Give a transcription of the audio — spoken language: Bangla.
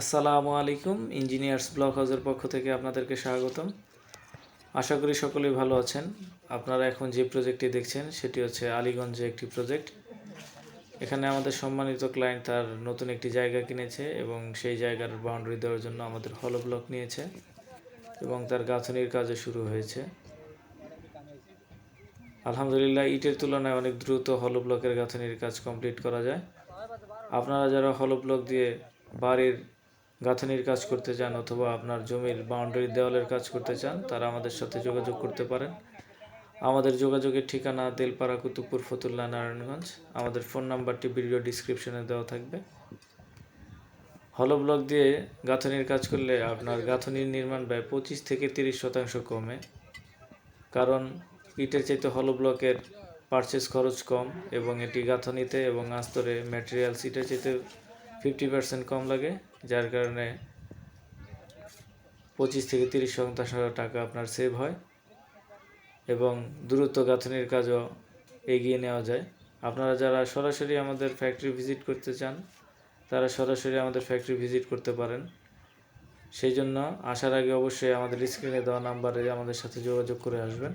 আসসালামু আলাইকুম, ইঞ্জিনিয়ার্স ব্লক হাউসের পক্ষ থেকে আপনাদেরকে স্বাগতম। আশা করি সকলেই ভালো আছেন। আপনারা এখন যে প্রজেক্টটি দেখছেন, সেটি হচ্ছে আলীগঞ্জে একটি প্রজেক্ট। এখানে আমাদের সম্মানিত ক্লায়েন্ট তার নতুন একটি জায়গা কিনেছে এবং সেই জায়গার বাউন্ডারি দেওয়ার জন্য আমাদের হলো ব্লক নিয়েছে এবং তার গাঁথনির কাজও শুরু হয়েছে। আলহামদুলিল্লাহ, ইটের তুলনায় অনেক দ্রুত হলো ব্লকের গাঁথনির কাজ কমপ্লিট করা যায়। আপনারা যারা হলো ব্লক দিয়ে বাড়ির গাঁথনির কাজ করতে চান অথবা আপনার জমির বাউন্ডারি দেওয়ালের কাজ করতে চান, তারা আমাদের সাথে যোগাযোগ করতে পারেন। আমাদের যোগাযোগের ঠিকানা তেলপাড়া কুতুবপুর, ফতুল্লা, নারায়ণগঞ্জ। আমাদের ফোন নাম্বারটি ভিডিও ডিসক্রিপশনে দেওয়া থাকবে। হলো ব্লক দিয়ে গাঁথনির কাজ করলে আপনার গাঁথনির নির্মাণ ব্যয় পঁচিশ থেকে তিরিশ শতাংশ কমে। কারণ ইটের চাইতে হলো ব্লকের পারচেস খরচ কম এবং এটি গাঁথনিতে এবং আস্তরে ম্যাটেরিয়ালস ইটের চাইতে ফিফটি পার্সেন্ট কম লাগে, যার কারণে পঁচিশ থেকে তিরিশ শতাংশ টাকা আপনার সেভ হয় এবং দ্রুত গাঁথনির কাজও এগিয়ে নেওয়া যায়। আপনারা যারা সরাসরি আমাদের ফ্যাক্টরি ভিজিট করতে চান, তারা সরাসরি আমাদের ফ্যাক্টরি ভিজিট করতে পারেন। সেই জন্য আসার আগে অবশ্যই আমাদের স্ক্রিনে দেওয়া নাম্বারে আমাদের সাথে যোগাযোগ করে আসবেন।